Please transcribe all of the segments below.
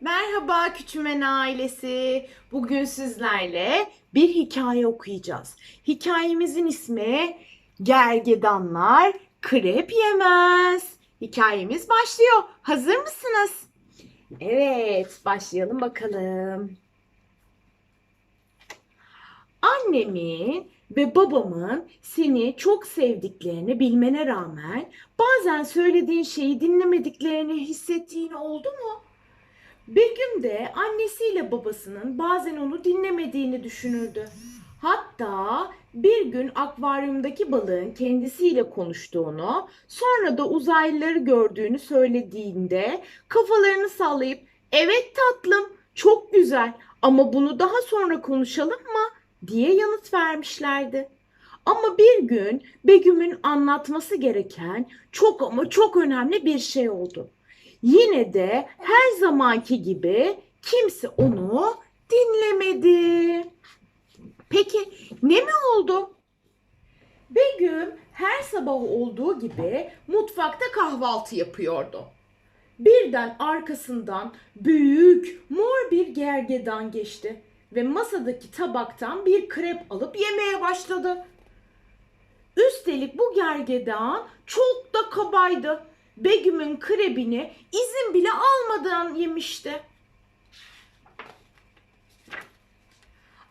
Merhaba Küçümen ailesi. Bugün sizlerle bir hikaye okuyacağız. Hikayemizin ismi Gergedanlar Krep Yemez. Hikayemiz başlıyor. Hazır mısınız? Evet, başlayalım bakalım. Annemin ve babamın seni çok sevdiklerini bilmene rağmen bazen söylediğin şeyi dinlemediklerini hissettiğin oldu mu? Begüm de annesiyle babasının bazen onu dinlemediğini düşünürdü. Hatta bir gün akvaryumdaki balığın kendisiyle konuştuğunu, sonra da uzaylıları gördüğünü söylediğinde kafalarını sallayıp "Evet tatlım, çok güzel ama bunu daha sonra konuşalım mı?" diye yanıt vermişlerdi. Ama bir gün Begüm'ün anlatması gereken çok ama çok önemli bir şey oldu. Yine de her zamanki gibi kimse onu dinlemedi. Peki ne mi oldu? Begüm her sabah olduğu gibi mutfakta kahvaltı yapıyordu. Birden arkasından büyük mor bir gergedan geçti ve masadaki tabaktan bir krep alıp yemeye başladı. Üstelik bu gergedan çok da kabaydı. Begüm'ün krebini izin bile almadan yemişti.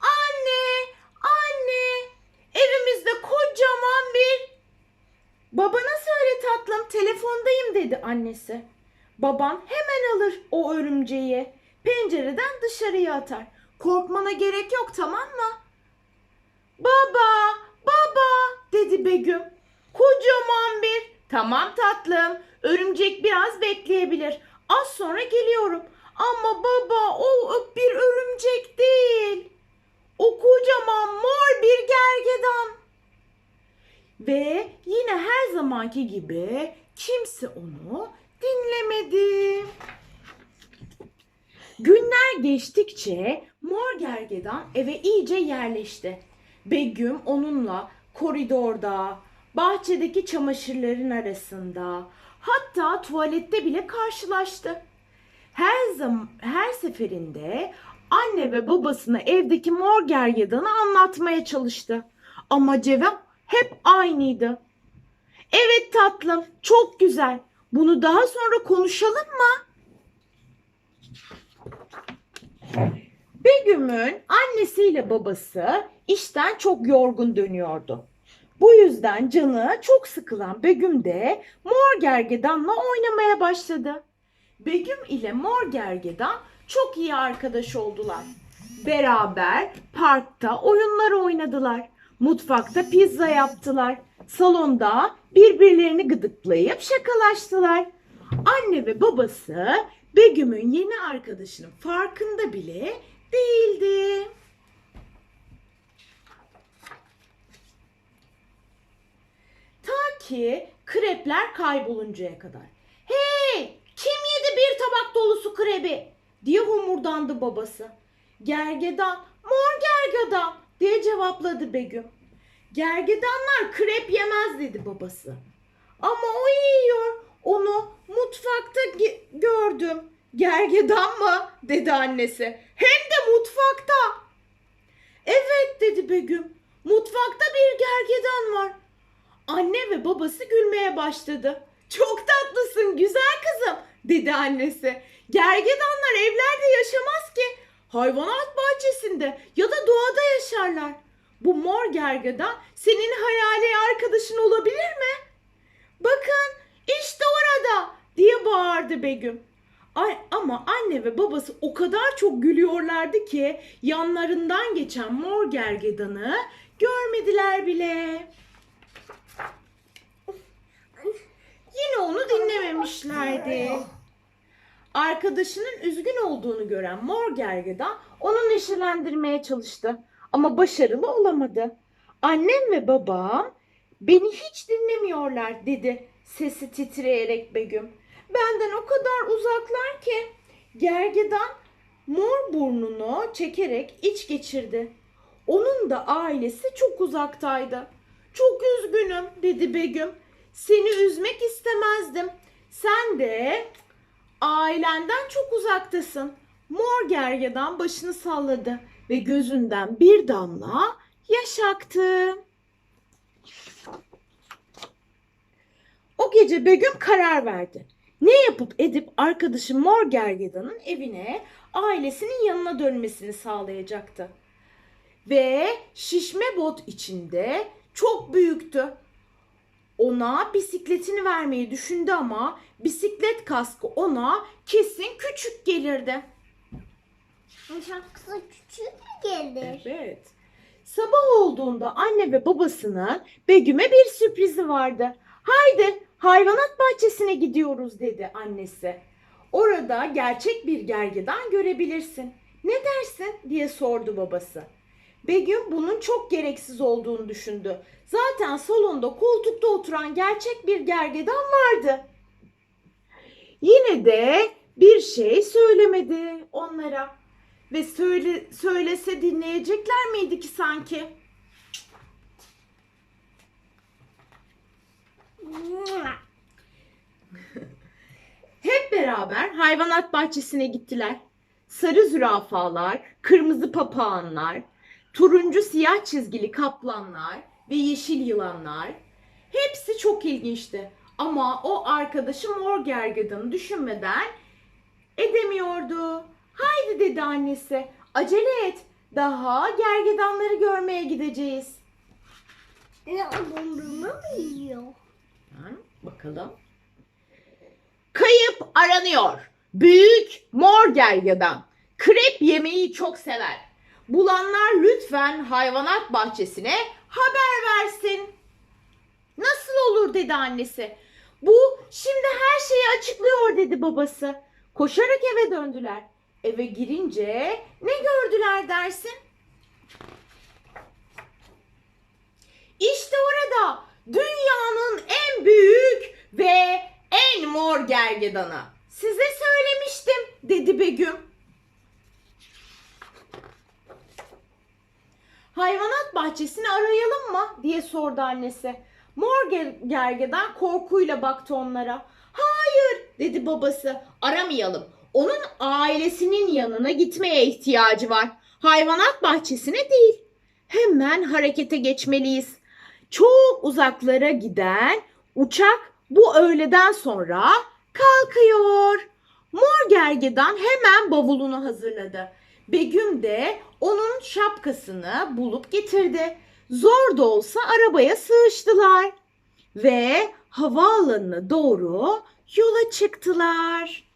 Anne, anne, evimizde kocaman bir... Babana söyle tatlım, telefondayım dedi annesi. Baban hemen alır o örümceği. Pencereden dışarıya atar. Korkmana gerek yok tamam mı? Baba, baba dedi Begüm. Kocaman bir. Tamam tatlım. Örümcek biraz bekleyebilir. Az sonra geliyorum. Ama baba o bir örümcek değil. O kocaman mor bir gergedan. Ve yine her zamanki gibi kimse onu dinlemedi. Günler geçtikçe mor gergedan eve iyice yerleşti. Begüm onunla koridorda, bahçedeki çamaşırların arasında, hatta tuvalette bile karşılaştı. Her zaman her seferinde anne ve babasına evdeki mor gergedanı anlatmaya çalıştı. Ama cevap hep aynıydı. Evet tatlım, çok güzel. Bunu daha sonra konuşalım mı? Begüm'ün annesiyle babası işten çok yorgun dönüyordu. Bu yüzden canı çok sıkılan Begüm de Mor Gergedan'la oynamaya başladı. Begüm ile Mor Gergedan çok iyi arkadaş oldular. Beraber parkta oyunlar oynadılar. Mutfakta pizza yaptılar. Salonda birbirlerini gıdıklayıp şakalaştılar. Anne ve babası Begüm'ün yeni arkadaşının farkında bile değildi. Ki krepler kayboluncaya kadar. Hey! Kim yedi bir tabak dolusu krebi? diye homurdandı babası. Gergedan, mor gergedan diye cevapladı Begüm. Gergedanlar krep yemez dedi babası. Ama o yiyor. Onu mutfakta gördüm. Gergedan mı? dedi annesi. Hem de mutfakta. Evet dedi Begüm. Mutfakta bir gergedan var. Anne ve babası gülmeye başladı. Çok tatlısın güzel kızım dedi annesi. Gergedanlar evlerde yaşamaz ki. Hayvanat bahçesinde ya da doğada yaşarlar. Bu mor gergedan senin hayali arkadaşın olabilir mi? Bakın işte orada diye bağırdı Begüm. Ay, ama anne ve babası o kadar çok gülüyorlardı ki yanlarından geçen mor gergedanı görmediler bile. Yine onu dinlememişlerdi. Arkadaşının üzgün olduğunu gören mor gergedan onu neşelendirmeye çalıştı. Ama başarılı olamadı. Annem ve babam beni hiç dinlemiyorlar dedi sesi titreyerek Begüm. Benden o kadar uzaklar ki gergedan mor burnunu çekerek iç geçirdi. Onun da ailesi çok uzaktaydı. Çok üzgünüm dedi Begüm. Seni üzmek istemezdim. Sen de Ailenden çok uzaktasın. Mor gergedan başını salladı ve gözünden bir damla yaş aktı. O gece Begüm karar verdi. Ne yapıp edip arkadaşı Mor Gergedan'ın evine ailesinin yanına dönmesini sağlayacaktı. Ve şişme bot içinde çok büyüktü. Ona bisikletini vermeyi düşündü ama bisiklet kaskı ona kesin küçük gelirdi. Şapkası küçük mü gelir? Evet. Sabah olduğunda anne ve babasının Begüm'e bir sürprizi vardı. Haydi hayvanat bahçesine gidiyoruz dedi annesi. Orada gerçek bir gergedan görebilirsin. Ne dersin diye sordu babası. Begüm bunun çok gereksiz olduğunu düşündü. Zaten salonda koltukta oturan gerçek bir gergedan vardı. Yine de bir şey söylemedi onlara. Ve söyle, söylese dinleyecekler miydi ki sanki? Hep beraber hayvanat bahçesine gittiler. Sarı zürafalar, kırmızı papağanlar, turuncu siyah çizgili kaplanlar ve yeşil yılanlar. Hepsi çok ilginçti. Ama o arkadaşı mor gergedanı düşünmeden edemiyordu. Haydi dedi annesi. Acele et. Daha gergedanları görmeye gideceğiz. Ne o dondurma mı yiyor? Ha, bakalım. Kayıp aranıyor. Büyük mor gergedan. Krep yemeği çok sever. Bulanlar lütfen hayvanat bahçesine haber versin. Nasıl olur dedi annesi. Bu şimdi her şeyi açıklıyor dedi babası. Koşarak eve döndüler. Eve girince ne gördüler dersin? İşte orada dünyanın en büyük ve en mor gergedanı. Size söylemiştim dedi Begüm. Hayvanat bahçesini arayalım mı diye sordu annesi. Mor ger- gergedan korkuyla baktı onlara. Hayır dedi babası. Aramayalım. Onun ailesinin yanına gitmeye ihtiyacı var. Hayvanat bahçesine değil. Hemen harekete geçmeliyiz. Çok uzaklara giden uçak bu öğleden sonra kalkıyor. Mor gergedan hemen bavulunu hazırladı. Begüm de onun şapkasını bulup getirdi. Zor da olsa arabaya sığıştılar ve havaalanına doğru yola çıktılar.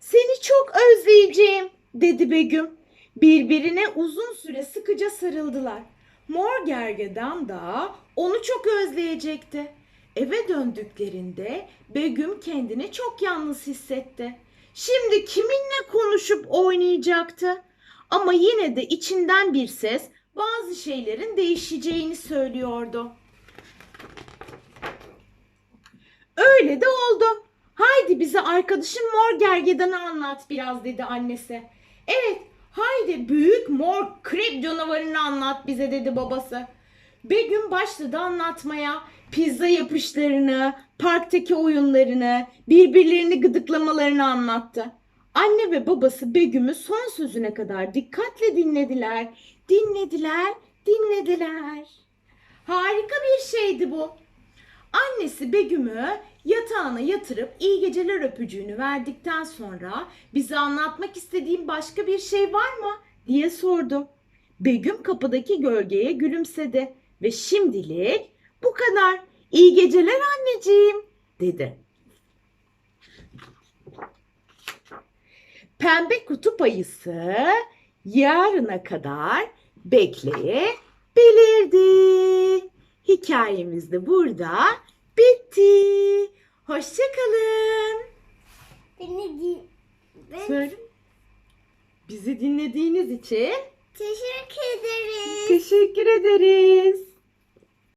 Seni çok özleyeceğim dedi Begüm. Birbirine uzun süre sıkıca sarıldılar. Mor gergedan da onu çok özleyecekti. Eve döndüklerinde Begüm kendini çok yalnız hissetti. Şimdi kiminle konuşup oynayacaktı? Ama yine de içinden bir ses bazı şeylerin değişeceğini söylüyordu. Öyle de oldu. Haydi bize arkadaşın mor gergedanı anlat biraz dedi annesi. Evet haydi büyük mor krep canavarını anlat bize dedi babası. Begüm başladı anlatmaya. Pizza yapışlarını, parktaki oyunlarını, birbirlerini gıdıklamalarını anlattı. Anne ve babası Begüm'ü son sözüne kadar dikkatle dinlediler. Dinlediler, dinlediler. Harika bir şeydi bu. Annesi Begüm'ü yatağına yatırıp iyi geceler öpücüğünü verdikten sonra bize anlatmak istediğin başka bir şey var mı diye sordu. Begüm kapıdaki gölgeye gülümsedi ve şimdilik bu kadar. İyi geceler anneciğim dedi. Pembe kutup ayısı yarına kadar bekleyebilirdi. Hikayemiz de burada bitti. Hoşçakalın. Beni din... Ben Söyle. Bizi dinlediğiniz için teşekkür ederim. teşekkür ederiz.